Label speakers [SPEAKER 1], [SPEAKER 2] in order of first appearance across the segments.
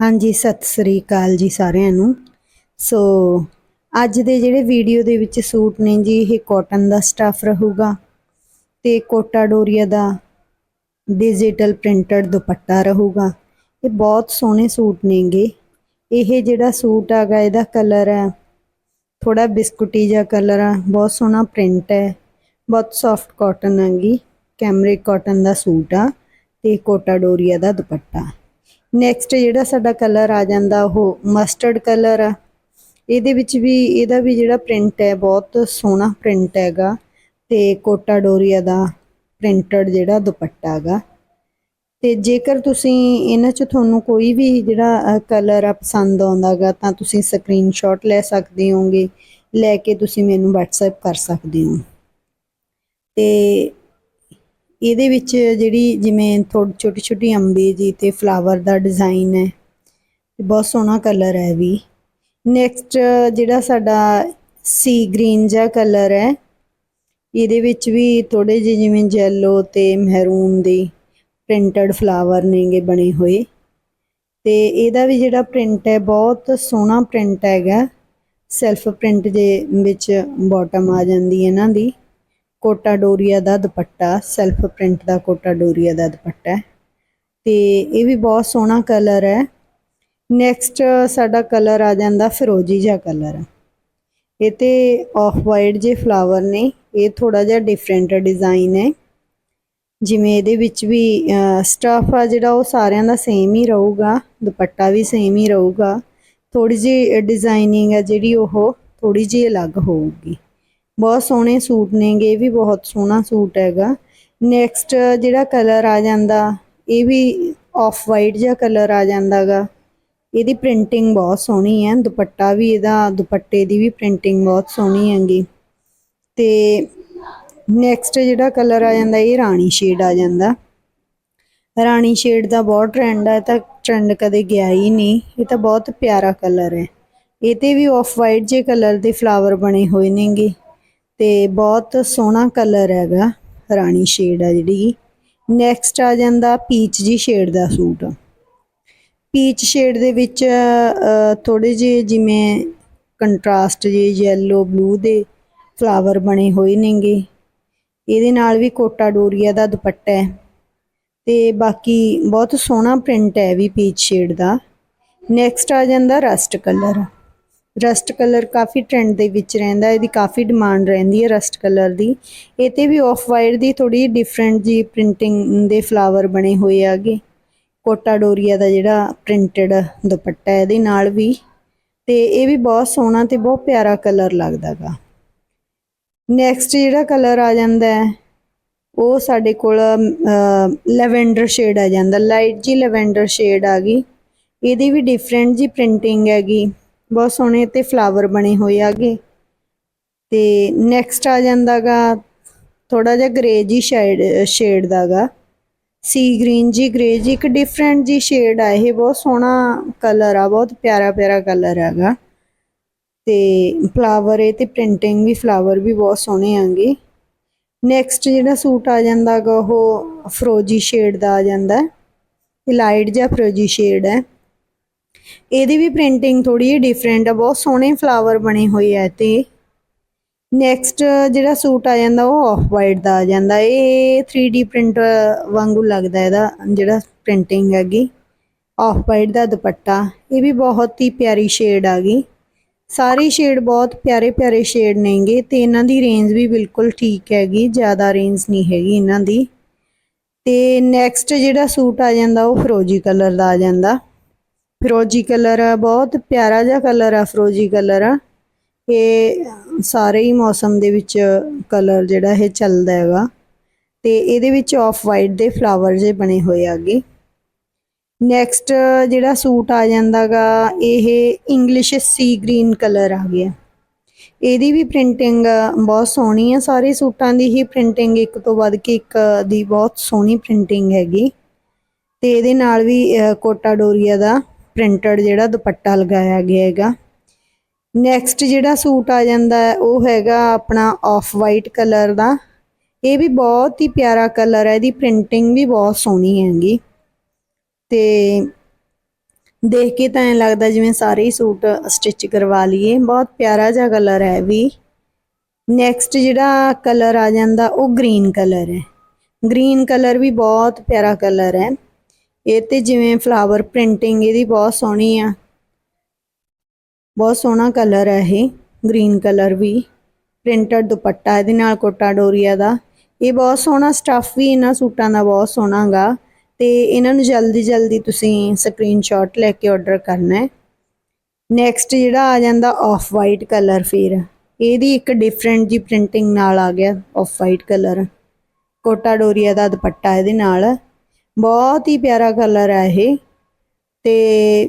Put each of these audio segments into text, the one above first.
[SPEAKER 1] ਹਾਂਜੀ, ਸਤਿ ਸ੍ਰੀ ਅਕਾਲ ਜੀ ਸਾਰਿਆਂ ਨੂੰ। ਸੋ, ਅੱਜ ਦੇ ਜਿਹੜੇ ਵੀਡੀਓ ਦੇ ਵਿੱਚ ਸੂਟ ਨੇ ਜੀ, ਇਹ ਕਾਟਨ ਦਾ ਸਟਾਫ ਰਹੂਗਾ ਤੇ ਕੋਟਾ ਡੋਰੀਆ ਦਾ ਡਿਜੀਟਲ ਪ੍ਰਿੰਟਡ ਦੁਪੱਟਾ ਰਹੂਗਾ। ਇਹ ਬਹੁਤ ਸੋਹਣੇ ਸੂਟ ਨੇਗੇ। ਇਹ ਜਿਹੜਾ ਸੂਟ ਆਗਾ ਇਹਦਾ ਕਲਰ ਹੈ ਥੋੜਾ ਬਿਸਕੁਟੀ ਜਿਹਾ ਕਲਰ ਆ, ਬਹੁਤ ਸੋਹਣਾ ਪ੍ਰਿੰਟ ਹੈ, ਬਹੁਤ ਸੌਫਟ ਕਾਟਨ ਹੈਗੀ ਕੈਮਰਿਕ ਕਾਟਨ ਦਾ ਸੂਟ ਆ ਤੇ ਕੋਟਾ ਡੋਰੀਆ ਦਾ ਦੁਪੱਟਾ। ਨੈਕਸਟ ਜਿਹੜਾ ਸਾਡਾ ਕਲਰ ਆ ਜਾਂਦਾ ਉਹ ਮਸਟਰਡ ਕਲਰ ਆ। ਇਹਦੇ ਵਿੱਚ ਵੀ, ਇਹਦਾ ਵੀ ਜਿਹੜਾ ਪ੍ਰਿੰਟ ਹੈ, ਬਹੁਤ ਸੋਹਣਾ ਪ੍ਰਿੰਟ ਹੈਗਾ। ਤੇ ਕੋਟਾ ਡੋਰੀਆ ਦਾ ਪ੍ਰਿੰਟਡ ਜਿਹੜਾ ਦੁਪੱਟਾ ਹੈਗਾ। ਤੇ ਜੇਕਰ ਤੁਸੀਂ ਇਹਨਾਂ ਚ ਤੁਹਾਨੂੰ ਕੋਈ ਵੀ ਜਿਹੜਾ ਕਲਰ ਆ ਪਸੰਦ ਆਉਂਦਾਗਾ ਤਾਂ ਤੁਸੀਂ ਸਕਰੀਨਸ਼ਾਟ ਲੈ ਸਕਦੇ ਹੋਗੇ ਲੈ ਕੇ ਤੁਸੀਂ ਮੈਨੂੰ WhatsApp ਕਰ ਸਕਦੇ ਹੋ। ਤੇ ਇਹਦੇ ਵਿੱਚ ਜਿਹੜੀ ਜਿਵੇਂ ਥੋੜੀ ਛੋਟੀ ਛੋਟੀ ਅੰਬੇ ਜੀ ਤੇ ਫਲਾਵਰ ਦਾ ਡਿਜ਼ਾਈਨ ਹੈ ਬਹੁਤ ਸੋਹਣਾ ਕਲਰ ਹੈ ਵੀ। ਨੈਕਸਟ ਜਿਹੜਾ ਸਾਡਾ ਸੀ ਗ੍ਰੀਨ ਜਿਹਾ ਕਲਰ ਹੈ, ਇਹਦੇ ਵਿੱਚ ਵੀ ਥੋੜੇ ਜਿਹੇ ਜਿਵੇਂ ਜੈਲੋ ਤੇ ਮਹਿਰੂਨ ਦੇ ਪ੍ਰਿੰਟਡ ਫਲਾਵਰ ਨੇਗੇ ਬਣੇ ਹੋਏ। ਤੇ ਇਹਦਾ ਵੀ ਜਿਹੜਾ ਪ੍ਰਿੰਟ ਹੈ, ਬਹੁਤ ਸੋਹਣਾ ਪ੍ਰਿੰਟ ਹੈਗਾ। ਸੈਲਫ ਪ੍ਰਿੰਟ ਦੇ ਵਿੱਚ ਬਾਟਮ ਆ ਜਾਂਦੀ ਹੈ ਇਹਨਾਂ ਦੀ। ਕੋਟਾ ਡੋਰੀਆ ਦਾ ਦੁਪੱਟਾ ਸੈਲਫ ਪ੍ਰਿੰਟ ਦਾ ਕੋਟਾ ਡੋਰੀਆ ਦਾ ਦੁਪੱਟਾ ਹੈ। ਤੇ ਇਹ ਵੀ ਬਹੁਤ ਸੋਹਣਾ ਕਲਰ ਹੈ। ਨੈਕਸਟ ਸਾਡਾ ਕਲਰ ਆ ਜਾਂਦਾ ਫਿਰੋਜੀ ਜਿਹਾ ਕਲਰ ਇਹ ਤੇ ਆਫ ਵਾਈਟ ਜੇ ਫਲਾਵਰ ਨੇ, ਇਹ ਥੋੜਾ ਜਿਹਾ ਡਿਫਰੈਂਟ ਡਿਜ਼ਾਈਨ ਹੈ। ਜਿਵੇਂ ਇਹਦੇ ਵਿੱਚ ਵੀ ਸਟਫ ਆ ਜਿਹੜਾ ਉਹ ਸਾਰਿਆਂ ਦਾ ਸੇਮ ਹੀ ਰਹੂਗਾ, ਦੁਪੱਟਾ ਵੀ ਸੇਮ ਹੀ ਰਹੂਗਾ। ਥੋੜੀ ਜਿਹੀ ਡਿਜ਼ਾਈਨਿੰਗ ਹੈ ਜਿਹੜੀ ਉਹ ਥੋੜੀ ਜਿਹੀ ਅਲੱਗ ਹੋਊਗੀ। ਬਹੁਤ ਸੋਹਣੇ ਸੂਟ ਨੇਗੇ, ਇਹ ਵੀ ਬਹੁਤ ਸੋਹਣਾ ਸੂਟ ਹੈਗਾ। ਨੈਕਸਟ ਜਿਹੜਾ ਕਲਰ ਆ ਜਾਂਦਾ, ਇਹ ਵੀ ਆਫ ਵਾਈਟ ਜਿਹਾ ਕਲਰ ਆ ਜਾਂਦਾਗਾ। ਇਹਦੀ ਪ੍ਰਿੰਟਿੰਗ ਬਹੁਤ ਸੋਹਣੀ ਹੈ, ਦੁਪੱਟਾ ਵੀ ਇਹਦਾ, ਦੁਪੱਟੇ ਦੀ ਵੀ ਪ੍ਰਿੰਟਿੰਗ ਬਹੁਤ ਸੋਹਣੀ ਹੈਗੀ। ਤੇ ਨੈਕਸਟ ਜਿਹੜਾ ਕਲਰ ਆ ਜਾਂਦਾ, ਇਹ ਰਾਣੀ ਸ਼ੇਡ ਆ ਜਾਂਦਾ। ਰਾਣੀ ਸ਼ੇਡ ਦਾ ਬਹੁਤ ਟ੍ਰੈਂਡ ਹੈ ਤਾਂ ਟ੍ਰੈਂਡ ਕਦੇ ਗਿਆ ਹੀ ਨਹੀਂ, ਇਹ ਤਾਂ ਬਹੁਤ ਪਿਆਰਾ ਕਲਰ ਹੈ। ਇਹ ਤੇ ਵੀ ਆਫ ਵਾਈਟ ਜੇ ਕਲਰ ਦੇ ਫਲਾਵਰ ਬਣੇ ਹੋਏ ਨੇਗੇ। ਤੇ ਬਹੁਤ ਸੋਹਣਾ ਕਲਰ ਹੈਗਾ, ਰਾਣੀ ਸ਼ੇਡ ਆ ਜਿਹੜੀ। ਨੈਕਸਟ ਆ ਜਾਂਦਾ ਪੀਚ ਜੀ ਸ਼ੇਡ ਦਾ ਸੂਟ। ਪੀਚ ਸ਼ੇਡ ਦੇ ਵਿੱਚ ਥੋੜੇ ਜਿਹੇ ਜਿਵੇਂ ਕੰਟਰਾਸਟ ਜੇ ਯੈਲੋ ਬਲੂ ਦੇ ਫਲਾਵਰ ਬਣੇ ਹੋਏ ਨੇਗੇ। ਇਹਦੇ ਨਾਲ ਵੀ ਕੋਟਾ ਡੋਰੀਆ ਦਾ ਦੁਪੱਟਾ ਹੈ। ਤੇ ਬਾਕੀ ਬਹੁਤ ਸੋਹਣਾ ਪ੍ਰਿੰਟ ਹੈ ਵੀ ਪੀਚ ਸ਼ੇਡ ਦਾ। ਨੈਕਸਟ ਆ ਜਾਂਦਾ ਰਸਟ ਕਲਰ ਰਸਟ ਕਲਰ ਕਾਫੀ ਟ੍ਰੈਂਡ ਦੇ ਵਿੱਚ ਰਹਿੰਦਾ ਇਹਦੀ ਕਾਫੀ ਡਿਮਾਂਡ ਰਹਿੰਦੀ ਹੈ ਰਸਟ ਕਲਰ ਦੀ। ਇਹ ਤੇ ਵੀ ਆਫ ਵਾਈਟ ਦੀ ਥੋੜੀ ਡਿਫਰੈਂਟ ਜੀ ਪ੍ਰਿੰਟਿੰਗ ਦੇ ਫਲਾਵਰ ਬਣੇ ਹੋਏ ਆਗੇ ਕੋਟਾ ਡੋਰੀਆ ਦਾ ਜਿਹੜਾ ਪ੍ਰਿੰਟਡ ਦੁਪੱਟਾ ਇਹਦੇ ਨਾਲ ਵੀ। ਤੇ ਇਹ ਵੀ ਬਹੁਤ ਸੋਹਣਾ ਤੇ ਬਹੁਤ ਪਿਆਰਾ ਕਲਰ ਲੱਗਦਾਗਾ ਨੈਕਸਟ ਜਿਹੜਾ ਕਲਰ ਆ ਜਾਂਦਾ ਹੈ, ਉਹ ਸਾਡੇ ਕੋਲ ਲੈਵੈਂਡਰ ਸ਼ੇਡ ਆ ਜਾਂਦਾ। ਲਾਈਟ ਜੀ ਲੈਵੈਂਡਰ ਸ਼ੇਡ ਆ ਗਈ। ਇਹਦੀ ਵੀ ਡਿਫਰੈਂਟ ਜੀ ਪ੍ਰਿੰਟਿੰਗ ਹੈਗੀ। ਬਹੁਤ ਸੋਹਣੇ ਤੇ ਫਲਾਵਰ ਬਣੇ ਹੋਏ ਆਗੇ। ਤੇ ਨੈਕਸਟ ਆ ਜਾਂਦਾਗਾ ਥੋੜਾ ਜਿਹਾ ਗ੍ਰੇ ਜੀ ਸ਼ੇਡ ਸ਼ੇਡ ਦਾਗਾ। ਸੀ ਗ੍ਰੀਨ ਜੀ ਗ੍ਰੇ ਜੀ ਇੱਕ ਡਿਫਰੈਂਟ ਜੀ ਸ਼ੇਡ ਆ ਇਹ। ਬਹੁਤ ਸੋਹਣਾ ਕਲਰ ਆ, ਬਹੁਤ ਪਿਆਰਾ ਪਿਆਰਾ ਕਲਰ ਹੈਗਾ ਤੇ ਫਲਾਵਰ ਇਹ ਤੇ ਪ੍ਰਿੰਟਿੰਗ ਵੀ ਫਲਾਵਰ ਵੀ ਬਹੁਤ ਸੋਹਣੇ ਆਂਗੇ। ਨੈਕਸਟ ਜਿਹੜਾ ਸੂਟ ਆ ਜਾਂਦਾਗਾ, ਉਹ ਫਰੋਜੀ ਸ਼ੇਡ ਦਾ ਆ ਜਾਂਦਾ। ਇਹ ਲਾਈਟ ਜਿਹਾ ਫਰੋਜੀ ਸ਼ੇਡ ਹੈ। ਇਹਦੀ ਵੀ ਪ੍ਰਿੰਟਿੰਗ ਥੋੜੀ ਜਿਹੀ ਡਿਫਰੈਂਟ ਆ, ਬਹੁਤ ਸੋਹਣੇ ਫਲਾਵਰ ਬਣੇ ਹੋਏ ਆ ਤੇ। ਨੈਕਸਟ ਜਿਹੜਾ ਸੂਟ ਆ ਜਾਂਦਾ ਉਹ ਆਫ ਵਾਈਟ ਦਾ ਆ ਜਾਂਦਾ। ਇਹ 3D ਪ੍ਰਿੰਟ ਵਾਂਗੂ ਲੱਗਦਾ ਇਹਦਾ, ਜਿਹੜਾ ਪ੍ਰਿੰਟਿੰਗ ਹੈਗੀ। ਆਫ ਵਾਈਟ ਦਾ ਦੁਪੱਟਾ, ਇਹ ਵੀ ਬਹੁਤ ਹੀ ਪਿਆਰੀ ਸ਼ੇਡ ਆ ਗਈ। ਸਾਰੀ ਸ਼ੇਡ ਬਹੁਤ ਪਿਆਰੇ ਪਿਆਰੇ ਸ਼ੇਡ ਨੇਗੇ ਤੇ ਇਹਨਾਂ ਦੀ ਰੇਂਜ ਵੀ ਬਿਲਕੁਲ ਠੀਕ ਹੈਗੀ, ਜ਼ਿਆਦਾ ਰੇਂਜ ਨਹੀਂ ਹੈਗੀ ਇਹਨਾਂ ਦੀ। ਤੇ ਨੈਕਸਟ ਜਿਹੜਾ ਸੂਟ ਆ ਜਾਂਦਾ ਉਹ ਫਰੋਜੀ ਕਲਰ ਦਾ ਆ ਜਾਂਦਾ। ਫਿਰੋਜੀ ਕਲਰ ਬਹੁਤ ਪਿਆਰਾ ਜਿਹਾ ਕਲਰ ਆ, ਫਿਰੋਜੀ ਕਲਰ ਆ। ਇਹ ਸਾਰੇ ਹੀ ਮੌਸਮ ਦੇ ਵਿੱਚ ਕਲਰ ਜਿਹੜਾ ਇਹ ਚੱਲਦਾ ਹੈਗਾ। ਤੇ ਇਹਦੇ ਵਿੱਚ ਆਫ ਵਾਈਟ ਦੇ ਫਲਾਵਰ ਜੇ ਬਣੇ ਹੋਏ ਆਗੇ ਨੈਕਸਟ ਜਿਹੜਾ ਸੂਟ ਆ ਜਾਂਦਾਗਾ ਇਹ ਇੰਗਲਿਸ਼ ਸੀ ਗ੍ਰੀਨ ਕਲਰ ਆ ਗਿਆ। ਇਹਦੀ ਵੀ ਪ੍ਰਿੰਟਿੰਗ ਬਹੁਤ ਸੋਹਣੀ ਆ, ਸਾਰੇ ਸੂਟਾਂ ਦੀ ਹੀ ਪ੍ਰਿੰਟਿੰਗ ਇੱਕ ਤੋਂ ਵੱਧ ਕੇ ਇੱਕ ਦੀ ਬਹੁਤ ਸੋਹਣੀ ਪ੍ਰਿੰਟਿੰਗ ਹੈਗੀ। ਤੇ ਇਹਦੇ ਨਾਲ ਵੀ ਕੋਟਾ ਡੋਰੀਆ ਦਾ ਪ੍ਰਿੰਟਡ ਜਿਹੜਾ ਦੁਪੱਟਾ ਲਗਾਇਆ ਗਿਆ ਹੈਗਾ। ਨੈਕਸਟ ਜਿਹੜਾ ਸੂਟ ਆ ਜਾਂਦਾ ਉਹ ਹੈਗਾ ਆਪਣਾ ਆਫ ਵਾਈਟ ਕਲਰ ਦਾ। ਇਹ ਵੀ ਬਹੁਤ ਹੀ ਪਿਆਰਾ ਕਲਰ ਹੈ, ਇਹਦੀ ਪ੍ਰਿੰਟਿੰਗ ਵੀ ਬਹੁਤ ਸੋਹਣੀ ਹੈਗੀ। ਤੇ ਦੇਖ ਕੇ ਤਾਂ ਐਂ ਲੱਗਦਾ ਜਿਵੇਂ ਸਾਰੇ ਹੀ ਸੂਟ ਸਟਿਚ ਕਰਵਾ ਲਈਏ। ਬਹੁਤ ਪਿਆਰਾ ਜਿਹਾ ਕਲਰ ਹੈ ਇਹ ਵੀ। ਨੈਕਸਟ ਜਿਹੜਾ ਕਲਰ ਆ ਜਾਂਦਾ, ਉਹ ਗ੍ਰੀਨ ਕਲਰ ਹੈ। ਗ੍ਰੀਨ ਕਲਰ ਵੀ ਬਹੁਤ ਪਿਆਰਾ ਕਲਰ ਹੈ। ਇਹ ਤੇ ਜਿਵੇਂ ਫਲਾਵਰ ਪ੍ਰਿੰਟਿੰਗ ਇਹਦੀ ਬਹੁਤ ਸੋਹਣੀ ਆ। ਬਹੁਤ ਸੋਹਣਾ ਕਲਰ ਹੈ ਇਹ ਗ੍ਰੀਨ ਕਲਰ ਵੀ। ਪ੍ਰਿੰਟਡ ਦੁਪੱਟਾ, ਇਹਦੇ ਨਾਲ ਕੋਟਾ ਡੋਰੀਆ ਦਾ। ਇਹ ਬਹੁਤ ਸੋਹਣਾ ਸਟੱਫ ਵੀ ਇਹਨਾਂ ਸੂਟਾਂ ਦਾ ਬਹੁਤ ਸੋਹਣਾ ਗਾ। ਤੇ ਇਹਨਾਂ ਨੂੰ ਜਲਦੀ ਜਲਦੀ ਤੁਸੀਂ ਸਕਰੀਨਸ਼ਾਟ ਲੈ ਕੇ ਆਰਡਰ ਕਰਨਾ ਹੈ। ਨੈਕਸਟ ਜਿਹੜਾ ਆ ਜਾਂਦਾ ਆਫ ਵਾਈਟ ਕਲਰ ਫਿਰ। ਇਹਦੀ ਇੱਕ ਡਿਫਰੈਂਟ ਜੀ ਪ੍ਰਿੰਟਿੰਗ ਨਾਲ ਆ ਗਿਆ off white colour Kota Doria ਦਾ ਦੁਪੱਟਾ ਇਹਦੇ ਨਾਲ। ਬਹੁਤ ਹੀ ਪਿਆਰਾ ਕਲਰ ਹੈ ਇਹ। ਤੇ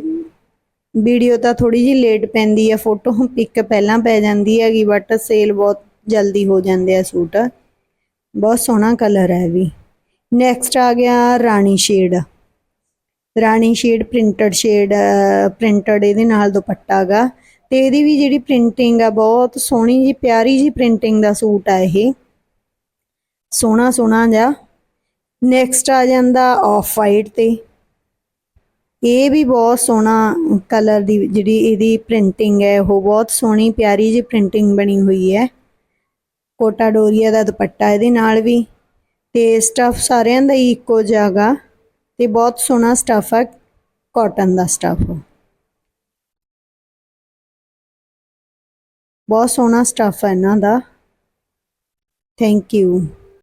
[SPEAKER 1] ਵੀਡੀਓ ਤਾਂ ਥੋੜੀ ਜਿਹੀ ਲੇਟ ਪੈਂਦੀ ਆ ਫੋਟੋ ਪਿਕ ਪਹਿਲਾਂ ਪੈ ਜਾਂਦੀ ਹੈਗੀ ਬਟ ਸੇਲ ਬਹੁਤ ਜਲਦੀ ਹੋ ਜਾਂਦੇ ਆ ਸੂਟ। ਬਹੁਤ ਸੋਹਣਾ ਕਲਰ ਹੈ ਵੀ। ਨੈਕਸਟ ਆ ਗਿਆ ਰਾਣੀ ਸ਼ੇਡ ਰਾਣੀ ਸ਼ੇਡ ਪ੍ਰਿੰਟਡ ਸ਼ੇਡ ਪ੍ਰਿੰਟਡ ਇਹਦੇ ਨਾਲ ਦੁਪੱਟਾ ਗਾ। ਤੇ ਇਹਦੀ ਵੀ ਜਿਹੜੀ ਪ੍ਰਿੰਟਿੰਗ ਆ, ਬਹੁਤ ਸੋਹਣੀ ਜੀ ਪਿਆਰੀ ਜੀ ਪ੍ਰਿੰਟਿੰਗ ਦਾ ਸੂਟ ਆ ਇਹ। ਸੋਹਣਾ ਸੋਹਣਾ ਜਿਹਾ। ਨੈਕਸਟ ਆ ਜਾਂਦਾ ਆਫ ਵਾਈਟ ਤੇ। ਇਹ ਵੀ ਬਹੁਤ ਸੋਹਣਾ ਕਲਰ ਦੀ ਜਿਹੜੀ ਇਹਦੀ ਪ੍ਰਿੰਟਿੰਗ ਹੈ, ਉਹ ਬਹੁਤ ਸੋਹਣੀ ਪਿਆਰੀ ਜੀ ਪ੍ਰਿੰਟਿੰਗ ਬਣੀ ਹੋਈ ਹੈ। ਕੋਟਾ ਡੋਰੀਆ ਦਾ ਦੁਪੱਟਾ ਇਹਦੇ ਨਾਲ ਵੀ। ਤੇ ਸਟਫ ਸਾਰਿਆਂ ਦਾ ਹੀ ਇੱਕੋ ਜਿਹਾ ਗਾ ਤੇ ਬਹੁਤ ਸੋਹਣਾ ਸਟਫ ਹੈ ਕਾਟਨ ਦਾ ਸਟਫ ਬਹੁਤ ਸੋਹਣਾ ਸਟਫ ਹੈ ਇਹਨਾਂ ਦਾ। Thank you